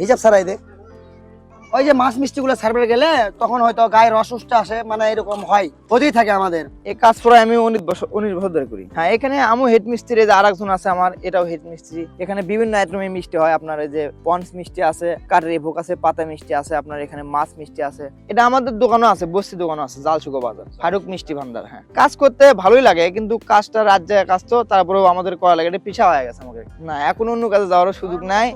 হিসাব ছাড়াই দে। ওই যে মাছ মিষ্টিগুলো সার্ভে গেলে তখন হয়তো গায়ে আসে মানে এরকম হয়। হতেই থাকে আমাদের। এই কাজ করে আমি উনিশ বছর উনিশ বছর ধরে করি। হ্যাঁ এখানে আমু হেড মিস্ত্রি যে আরেকজন আছে আমার এটাও হেড মিস্ত্রি এখানে বিভিন্ন আইটেমের মিষ্টি হয় আপনার যে পন্স মিষ্টি আছে কাঠের ভোগ আছে পাতা মিষ্টি আছে আপনার এখানে মাছ মিষ্টি আছে। এটা আমাদের দোকানও আছে বস্তি দোকানও আছে জালসুকো বাজার ফারুক মিষ্টি ভান্ডার হ্যাঁ। কাজ করতে ভালোই লাগে কিন্তু কাজটা রাত জায়গায় কাজ তো তারপরেও আমাদের করা লাগে এটা পিছা হয়ে গেছে আমাকে। না এখন অন্য কাজে যাওয়ার সুযোগ নাই।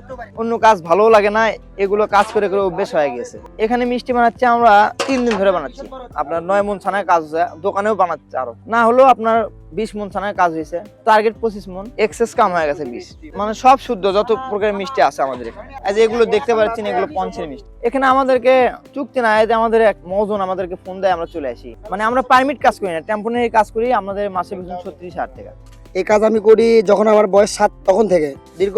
অন্য কাজ ভালো লাগে না, এগুলো কাজ করে করে অভ্যেস হয়ে গেছে। এখানে মিষ্টি বানাচ্ছি আমরা তিন দিন ধরে বানাচ্ছি। আপনার নয় মন ছানায় কাজ হচ্ছে দোকানেও বানাচ্ছে আরও। না হলেও আপনার বিশ মন ছানায় কাজ হয়েছে টার্গেট পঁচিশ মন এক্সেস কাম হয়ে গেছে বিশ। মানে সব শুদ্ধ, যত প্রকারের মিষ্টি আছে আমাদের এখানে। যে এগুলো দেখতে পাচ্ছেন, এগুলো পঞ্চের মিষ্টি। এখানে আমাদেরকে চুক্তি না যে আমাদের এক মজন আমাদেরকে ফোন দেয়, আমরা চলে আসি। মানে আমরা পারমিট কাজ করি না টেম্পোনারি কাজ করি, আমাদের মাসে বেতন ছত্রিশ হাজার টাকা। এই কাজ আমি করি যখন আমার বয়স সাত, তখন থেকে। দীর্ঘ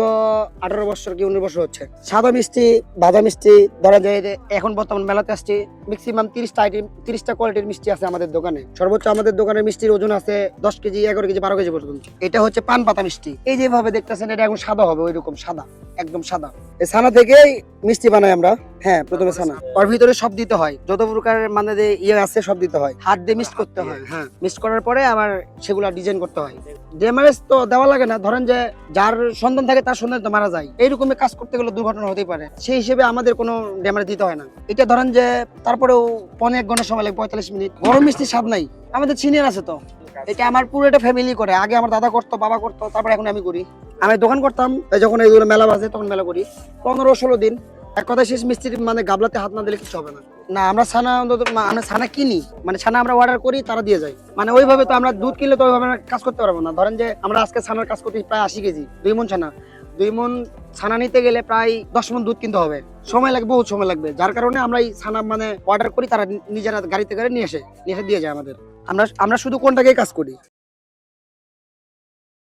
আঠারো বছর কি উনিশ বছর হচ্ছে। সাদা মিষ্টি ভাজা মিষ্টি, ধরা যায় এখন বর্তমান মেলাতে আসছি ম্যাক্সিমাম তিরিশটা আইটেম তিরিশটা কোয়ালিটির মিষ্টি আছে আমাদের দোকানে। সর্বোচ্চ আমাদের দোকানের মিষ্টির ওজন আছে দশ কেজি, এগারো কেজি, বারো কেজি পর্যন্ত। এটা হচ্ছে পান পাতা মিষ্টি। এই যেভাবে দেখতেছেন, এটা এখন সাদা হবে ওই রকম সাদা। একদম সাদা। এই ছানা থেকেই মিষ্টি বানাই আমরা। হ্যাঁ প্রথমে ছানা। ওর ভিতরে সব দিতে হয়। যত প্রকারের মানে যে ইয়ে আছে সব দিতে হয়। হাত দিয়ে মিক্স করতে হয়। হ্যাঁ। মিক্স করার পরে আবার সেগুলা ডিজাইন করতে হয়। ড্যামারেজ তো দেওয়া লাগে না ধরেন যে যার সন্তান থাকে তার সন্তান তো মারা যায়। এইরকমই কাজ করতে গেলে দুর্ঘটনা হতেই পারে। সেই হিসেবে আমাদের কোনো ড্যামারেজ দিতে হয় না। এটা ধরেন যে তারপরেও পনেরো এক ঘণ্টা সময় লাগে পঁয়তাল্লিশ মিনিট। গরম মিষ্টি স্বাদ নাই। আমাদের সিনিয়র আছে তো। এটা আমার পুরো একটা ফ্যামিলি করে। আগে আমার দাদা করতো, বাবা করতো, তারপর এখন আমি করি। আমি দোকান করতাম যখন এইগুলো মেলা বাজে, তখন মেলা করি। পনেরো, ষোলো দিন, এক কথা শেষ মিস্ত্রি মানে গাবলাতে হাত না দিলে কিছু হবে না। না, আমরা ছানা অন্তত আমরা ছানা কিনি মানে ছানা আমরা অর্ডার করি, তারা দিয়ে যায়। মানে ওইভাবে তো আমরা দুধ কিনলে তো ওইভাবে কাজ করতে পারব না। ধরেন যে, আমরা আজকে ছানার কাজ করতে প্রায় আশি কেজি, দুই মন ছানা। দুই মন ছানা নিতে গেলে প্রায় দশ মন দুধ কিনতে হবে। সময় লাগবে, বহুত সময় লাগবে। যার কারণে আমরা এই ছানা মানে অর্ডার করি, তারা নিজেরা গাড়িতে করে নিয়ে এসে নিয়ে এসে দিয়ে যায় আমাদের। আমরা আমরা শুধু কোনটাকেই কাজ করি।